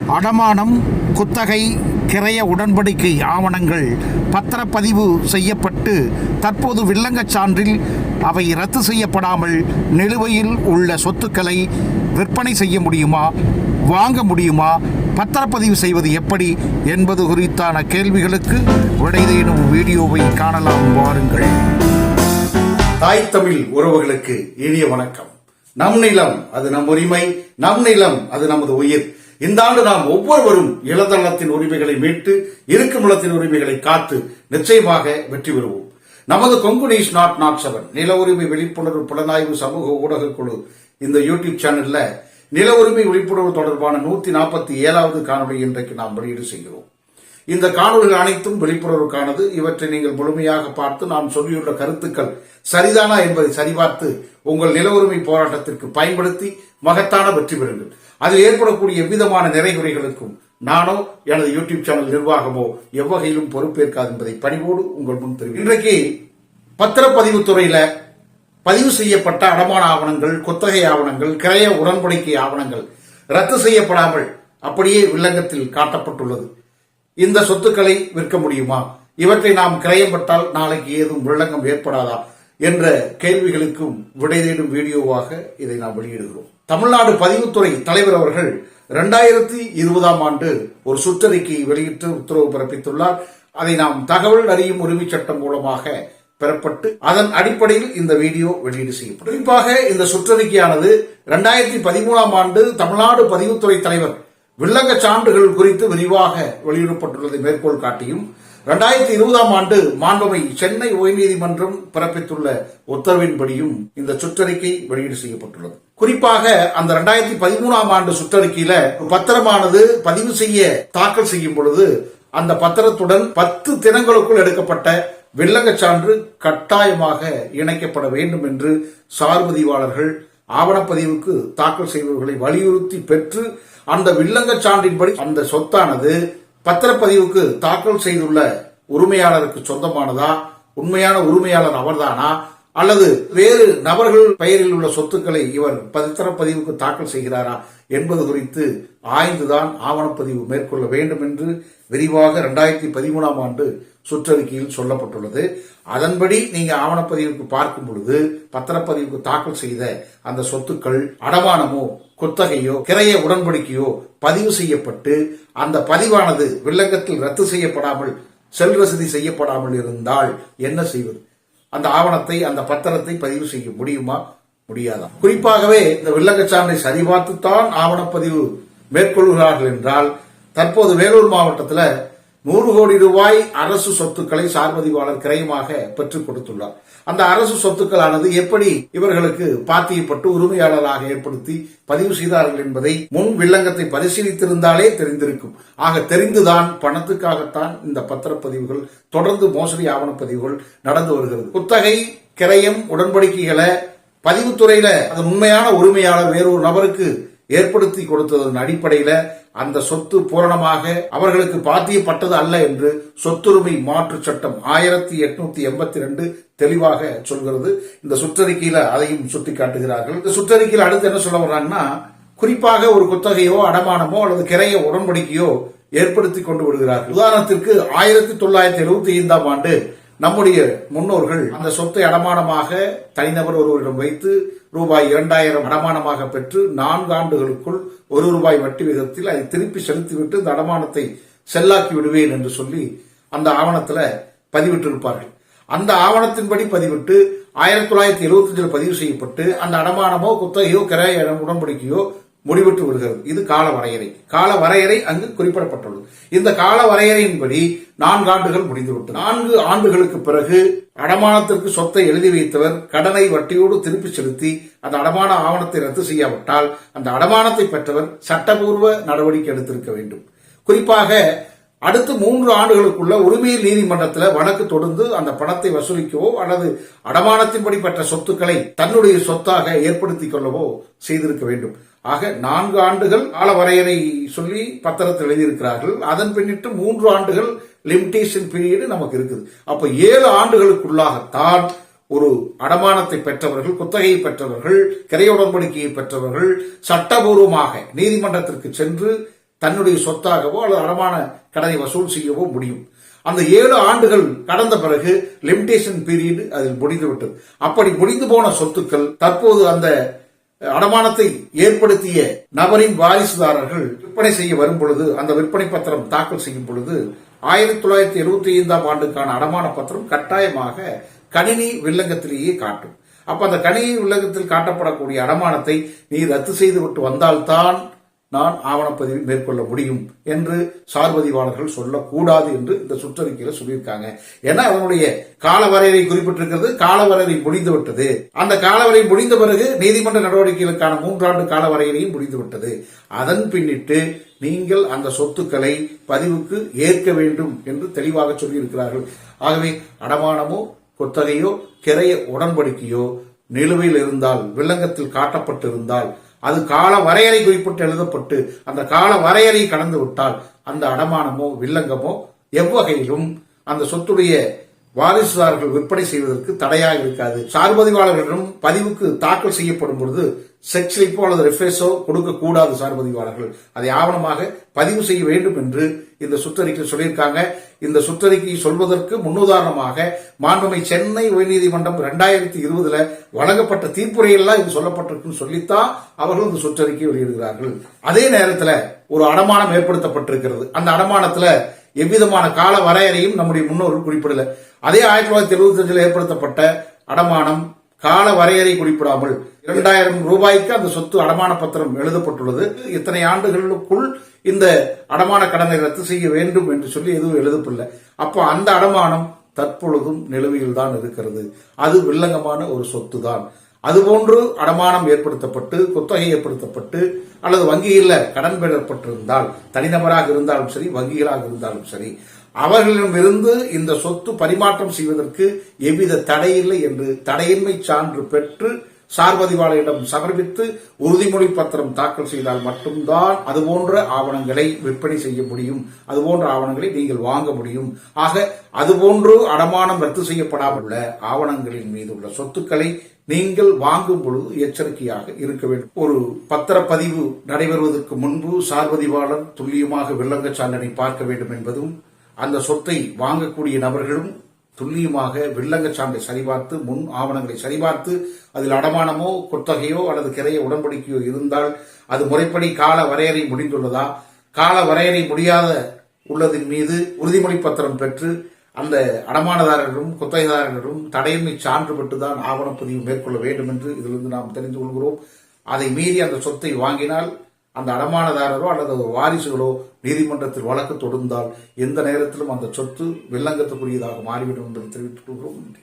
அடமானம் குத்தகை கிரைய உடன்படிக்கை ஆவணங்கள் பத்திரப்பதிவு செய்யப்பட்டு தற்போது வில்லங்கச் சான்றில் அவை ரத்து செய்யப்படாமல் நிலுவையில் உள்ள சொத்துக்களை விற்பனை செய்ய முடியுமா வாங்க முடியுமா பத்திரப்பதிவு செய்வது எப்படி என்பது குறித்தான கேள்விகளுக்கு விடைதேனும் வீடியோவை காணலாம் வாருங்கள். தாய் தமிழ் உறவுகளுக்கு இனிய வணக்கம். நம் நிலம் அது நம் உரிமை நம் நிலம் அது நமது உயிர். இந்த ஆண்டு நாம் ஒவ்வொருவரும் இளதளத்தின் உரிமைகளை மீட்டு இருக்கும் நிலத்தின் உரிமைகளை காத்து நிச்சயமாக வெற்றி பெறுவோம். நமது கொங்குடி இஸ் நாட் நாட் செவன் நில உரிமை விழிப்புணர்வு புலனாய்வு சமூக ஊடக குழு இந்த யூடியூப் சேனல்ல நில உரிமை விழிப்புணர்வு தொடர்பான நூத்தி நாற்பத்தி ஏழாவது காணொலி இன்றைக்கு நாம் வெளியீடு செய்கிறோம். இந்த காணொலிகள் அனைத்தும் விழிப்புணர்வுக்கானது. இவற்றை நீங்கள் முழுமையாக பார்த்து நாம் சொல்லியுள்ள கருத்துக்கள் சரிதானா என்பதை சரிபார்த்து உங்கள் நில உரிமை போராட்டத்திற்கு பயன்படுத்தி மகத்தான வெற்றி பெறுங்கள். அதில் ஏற்படக்கூடிய எவ்விதமான நிறைகுறைகளுக்கும் நானோ எனது யூடியூப் சேனல் நிர்வாகமோ எவ்வகையிலும் பொறுப்பேற்காது என்பதை பணிவோடு உங்கள் முன் தெரிவிக்கிறேன். இன்றைக்கு பத்திரப்பதிவு துறையில பதிவு செய்யப்பட்ட அடமான ஆவணங்கள் குத்தகை ஆவணங்கள் கிரய உடன்படிக்கை ஆவணங்கள் ரத்து செய்யப்படாமல் அப்படியே வில்லங்கத்தில் காட்டப்பட்டுள்ளது. இந்த சொத்துக்களை விற்க முடியுமா? இவற்றை நாம் கிரயம் பட்டால் நாளைக்கு ஏதும் வில்லங்கம் ஏற்படாதா? என்ற கேள்விகளுக்கும் விடை தேடும் வீடியோவாக இதை நாம் வெளியிடுகிறோம். தமிழ்நாடு பதிவுத்துறை தலைவர் அவர்கள் இரண்டாயிரத்தி இருபதாம் ஆண்டு ஒரு சுற்றறிக்கை வெளியிட்டு உத்தரவு பிறப்பித்துள்ளார். அதை நாம் தகவல் அறியும் உரிமை சட்டம் மூலமாக பெறப்பட்டு அதன் அடிப்படையில் இந்த வீடியோ வெளியீடு செய்யப்படும். குறிப்பாக இந்த சுற்றறிக்கையானது இரண்டாயிரத்தி பதிமூணாம் ஆண்டு தமிழ்நாடு பதிவுத்துறை தலைவர் வில்லங்க சான்றுகள் குறித்து விரிவாக வெளியிடப்பட்டுள்ளதை மேற்கோள் காட்டியும் இரண்டாயிரத்தி இருபதாம் ஆண்டு மாண்புமை சென்னை உயர்நீதிமன்றம் பிறப்பித்துள்ள உத்தரவின்படியும் இந்த சுற்றறிக்கை வெளியீடு செய்யப்பட்டுள்ளது. குறிப்பாக அந்த இரண்டாயிரத்தி பதிமூணாம் ஆண்டு சுற்றறிக்கையில பத்திரமானது பதிவு செய்ய தாக்கல் செய்யும் பொழுது அந்த பத்திரத்துடன் பத்து தினங்களுக்குள் எடுக்கப்பட்ட வில்லங்கச் சான்று கட்டாயமாக இணைக்கப்பட வேண்டும் என்று சார்பதிவாளர்கள் ஆவணப்பதிவுக்கு தாக்கல் செய்பவர்களை வலியுறுத்தி பெற்று அந்த வில்லங்கச் சான்றின்படி அந்த சொத்தானது பத்திரப்பதிவுக்கு தாக்கல் செய்துள்ள உரிமையாளருக்கு சொந்தமானதா உண்மையான உரிமையாளர் அவர்தானா அல்லது வேறு நபர்கள் பெயரில் உள்ள சொத்துக்களை இவர் பத்திரப்பதிவுக்கு தாக்கல் செய்கிறாரா என்பது குறித்து ஆய்ந்துதான் ஆவணப்பதிவு மேற்கொள்ள வேண்டும் என்று விரிவாக ரெண்டாயிரத்தி பதிமூணாம் ஆண்டு சுற்றறிக்கையில் சொல்லப்பட்டுள்ளது. அதன்படி நீங்க ஆவணப்பதிவுக்கு பார்க்கும் பொழுது பத்திரப்பதிவுக்கு தாக்கல் செய்த அந்த சொத்துக்கள் அடமானமோ குத்தகையோ கிரைய உடன்படிக்கையோ பதிவு செய்யப்பட்டு அந்த பதிவானது வில்லங்கத்தில் ரத்து செய்யப்படாமல் செல் வசதி செய்யப்படாமல் இருந்தால் என்ன செய்வது? அந்த ஆவணத்தை அந்த பத்திரத்தை பதிவு செய்ய முடியுமா? முடியாதா? குறிப்பாகவே இந்த வில்லங்கச் சான்றை சரிபார்த்துத்தான் ஆவணப்பதிவு மேற்கொள்கிறார்கள் என்றால் தற்போது வேலூர் மாவட்டத்தில் நூறு கோடி ரூபாய் அரசு சொத்துக்களை சார்பதிவாளர் கிரயமாக பெற்றுக் கொடுத்துள்ளார். அந்த அரசு சொத்துக்களானது எப்படி இவர்களுக்கு பாத்தியப்பட்டு உரிமையாளராக ஏற்படுத்தி பதிவு செய்தார்கள் என்பதை முன் வில்லங்கத்தை பரிசீலித்திருந்தாலே தெரிந்திருக்கும். ஆக தெரிந்துதான் பணத்துக்காகத்தான் இந்த பத்திரப்பதிவுகள் தொடர்ந்து மோசடி ஆவணப்பதிவுகள் நடந்து வருகிறது. குத்தகை கிரயம் உடன்படிக்கைகளை பதிவுத்துறையில அது உண்மையான உரிமையாளர் வேறொரு நபருக்கு ஏற்படுத்தி கொடுத்ததன் அடிப்படையில அந்த சொத்து பூரணமாக அவர்களுக்கு பாத்தியப்பட்டது அல்ல என்று சொத்துரிமை மாற்று சட்டம் ஆயிரத்தி எட்நூத்தி எண்பத்தி ரெண்டு தெளிவாக சொல்கிறது. இந்த சுற்றறிக்கையில அதையும் சுட்டிக்காட்டுகிறார்கள் இந்த சுற்றறிக்கையில் அடுத்து என்ன சொல்ல வர்றாங்கன்னா குறிப்பாக ஒரு குத்தகையோ அடமானமோ அல்லது கிரைய உடன்படிக்கையோ ஏற்படுத்தி கொண்டு விடுகிறார்கள். உதாரணத்திற்கு ஆயிரத்தி தொள்ளாயிரத்தி எழுபத்தி ஐந்தாம் ஆண்டு நம்முடைய முன்னோர்கள் அந்த சொத்தை அடமானமாக தனிநபர் ஒருவரிடம் வைத்து ரூபாய் இரண்டாயிரம் அடமானமாக பெற்று நான்கு ஆண்டுகளுக்குள் ஒரு ரூபாய் வட்டி விகிதத்தில் அதை திருப்பி செலுத்திவிட்டு இந்த அடமானத்தை செல்லாக்கி விடுவேன் என்று சொல்லி அந்த ஆவணத்துல பதிவிட்டிருப்பார்கள். அந்த ஆவணத்தின்படி பதிவிட்டு ஆயிரத்தி தொள்ளாயிரத்தி எழுபத்தி அஞ்சில் பதிவு செய்யப்பட்டு அந்த அடமானமோ குத்தகையோ கிராய உடன்படிக்கையோ முடிவிட்டு விடுகிறது. இது கால வரையறை கால வரையறை அங்கு குறிப்பிடப்பட்டுள்ளது. இந்த கால வரையறையின்படி நான்கு ஆண்டுகள் முடிந்துவிட்டது. நான்கு ஆண்டுகளுக்கு பிறகு அடமானத்திற்கு சொத்தை எழுதி வைத்தவர் கடனை வட்டியோடு திருப்பி செலுத்தி அந்த அடமான ஆவணத்தை ரத்து செய்யாவிட்டால் அந்த அடமானத்தை பெற்றவர் சட்டபூர்வ நடவடிக்கை எடுத்திருக்க வேண்டும். குறிப்பாக அடுத்து மூன்று ஆண்டுகளுக்குள்ள உரிமையில் நீதிமன்றத்தில் வழக்கு தொடர்ந்து அந்த பணத்தை வசூலிக்கவோ அல்லது அடமானத்தின்படி பெற்ற சொத்துக்களை தன்னுடைய சொத்தாக ஏற்படுத்திக் கொள்ளவோ செய்திருக்க வேண்டும். ஆக நான்கு ஆண்டுகள் கால வரையறை சொல்லி பத்திரத்தில் எழுதியிருக்கிறார்கள். அதன் பின்னிட்டு மூன்று ஆண்டுகள் லிமிடேஷன் பீரியடு நமக்கு இருக்குது. அப்ப ஏழு ஆண்டுகளுக்குள்ளாகத்தான் ஒரு அடமானத்தை பெற்றவர்கள் குத்தகையை பெற்றவர்கள் கிரைய உடன்படிக்கையை பெற்றவர்கள் சட்டபூர்வமாக நீதிமன்றத்திற்கு சென்று தன்னுடைய சொத்தாகவோ அல்லது அடமான கடனை வசூல் செய்யவோ முடியும். அந்த ஏழு ஆண்டுகள் கடந்த பிறகு லிமிடேஷன் பீரியட் அதில் முடிந்துவிட்டது. அப்படி முடிந்து போன சொத்துக்கள் தற்போது அந்த அடமானத்தை ஏற்படுத்திய நபரின் வாரிசுதாரர்கள் விற்பனை செய்ய வரும் பொழுது அந்த விற்பனை பத்திரம் தாக்கல் செய்யும் பொழுது ஆயிரத்தி தொள்ளாயிரத்தி எழுபத்தி ஐந்தாம் ஆண்டுக்கான அடமான பத்திரம் கட்டாயமாக கணினி வில்லங்கத்திலேயே காட்டும். அப்ப அந்த கணினி வில்லங்கத்தில் காட்டப்படக்கூடிய அடமானத்தை நீ ரத்து செய்து விட்டு வந்தால்தான் நான் ஆவணப்பதிவு மேற்கொள்ள முடியும் என்று சார்பதிவாளர்கள் சொல்லக்கூடாது என்று இந்த சுற்றறிக்கையில சொல்லியிருக்காங்க. ஏன்னா அதனுடைய காலவரையறை குறிப்பிட்டிருக்கிறது காலவரையறை வரையறை முடிந்துவிட்டது. அந்த காலவரை முடிந்த பிறகு நீதிமன்ற நடவடிக்கைகளுக்கான மூன்றாண்டு காலவரையறையும் வரையறையும் முடிந்துவிட்டது. அதன் பின்னிட்டு நீங்கள் அந்த சொத்துக்களை பதிவுக்கு ஏற்க வேண்டும் என்று தெளிவாக சொல்லியிருக்கிறார்கள். ஆகவே அடமானமோ கொத்தகையோ கிரைய உடன்படிக்கையோ நிலுவையில் இருந்தால் வில்லங்கத்தில் காட்டப்பட்டிருந்தால் அது கால வரையறை குறிப்பிட்டு எழுதப்பட்டு அந்த கால வரையறை கடந்து விட்டால் அந்த அடமானமோ வில்லங்கமோ எவ்வகையிலும் அந்த சொத்துடைய வாரிசுதாரர்கள் விற்பனை செய்வதற்கு தடையாக இருக்காது. சார்பதிவாளர்களிடம் பதிவுக்கு தாக்கல் செய்யப்படும் பொழுது செக் ஸ்லிப்போ அல்லது ரெஃபேஸோ கொடுக்க கூடாது சார்பதிவாளர்கள். அதை ஆவணமாக பதிவு செய்ய வேண்டும் என்று இந்த சுற்றறிக்கை சொல்லியிருக்காங்க. இந்த சுற்றறிக்கையை சொல்வதற்கு முன்னுதாரணமாக மாண்புமை சென்னை உயர்நீதிமன்றம் இரண்டாயிரத்தி இருபதுல வழங்கப்பட்ட தீர்ப்புரையெல்லாம் இது சொல்லப்பட்டிருக்குன்னு சொல்லித்தான் அவர்கள் இந்த சுற்றறிக்கை வெளியிடுகிறார்கள். அதே நேரத்தில் ஒரு அடமானம் ஏற்படுத்தப்பட்டிருக்கிறது. அந்த அடமானத்தில் எவ்விதமான கால வரையறையும் நம்முடைய முன்னோர்கள் குறிப்பிடல. அதே ஆயிரத்தி தொள்ளாயிரத்தி எழுபத்தி அஞ்சில் ஏற்படுத்தப்பட்ட அடமானம் கால வரையறை குறிப்பிடாமல் இரண்டாயிரம் ரூபாய்க்கு அந்த சொத்து அடமான பத்திரம் எழுதப்பட்டுள்ளது. இத்தனை ஆண்டுகளுக்குள் இந்த அடமான கடனை ரத்து செய்ய வேண்டும் என்று சொல்லி எதுவும் எழுதப்படல. அப்போ அந்த அடமானம் தற்பொழுதும் நிலுவையில் தான் இருக்கிறது. அது வில்லங்கமான ஒரு சொத்து தான் அதுபோன்று அடமானம் ஏற்படுத்தப்பட்டு குத்தகை ஏற்படுத்தப்பட்டு அல்லது வங்கியில் கடன் பெறப்பட்டிருந்தால் தனிநபராக இருந்தாலும் சரி வங்கிகளாக இருந்தாலும் சரி அவர்களிடமிருந்து இந்த சொத்து பரிமாற்றம் செய்வதற்கு எவ்வித தடையில்லை என்று தடையின்மை சான்று பெற்று சார்பதிவாளரிடம் சமர்ப்பித்து உறுதிமொழி பத்திரம் தாக்கல் செய்தால் மட்டும்தான் அதுபோன்ற ஆவணங்களை விற்பனை செய்ய முடியும். அதுபோன்ற ஆவணங்களை நீங்கள் வாங்க முடியும். ஆக அதுபோன்று அடமானம் ரத்து செய்யப்படாமல் உள்ள ஆவணங்களின் மீது உள்ள சொத்துக்களை நீங்கள் வாங்கும் பொழுது எச்சரிக்கையாக இருக்க வேண்டும். ஒரு பத்திரப்பதிவு நடைபெறுவதற்கு முன்பு சார்பதிவாளர் துல்லியமாக வில்லங்க சான்றனை பார்க்க வேண்டும் என்பதும் அந்த சொத்தை வாங்கக்கூடிய நபர்களும் துல்லியமாக வில்லங்க சான்றை சரிபார்த்து முன் ஆவணங்களை சரிபார்த்து அதில் அடமானமோ கொத்தகையோ அல்லது கிரைய உடன்படிக்கையோ இருந்தால் அது முறைப்படி கால வரையறை முடிந்துள்ளதா? கால வரையறை முடியாத உள்ளதின் மீது உறுதிமொழி பத்திரம் பெற்று அந்த அடமானதாரர்களும் குத்தகைதாரர்களும் தடையின்மை சான்று பெற்றுதான் ஆவணப்பதிவு மேற்கொள்ள வேண்டும் என்று இதிலிருந்து நாம் தெரிந்து கொள்கிறோம். அதை மீறி அந்த சொத்தை வாங்கினால் அந்த அடமானதாரரோ அல்லது வாரிசுகளோ நீதிமன்றத்தில் வழக்கு தொடுந்தால் எந்த நேரத்திலும் அந்த சொத்து வில்லங்கத்துக்குரியதாக மாறிவிடும் என்பதை தெரிவித்துக் கொள்கிறோம். நன்றி.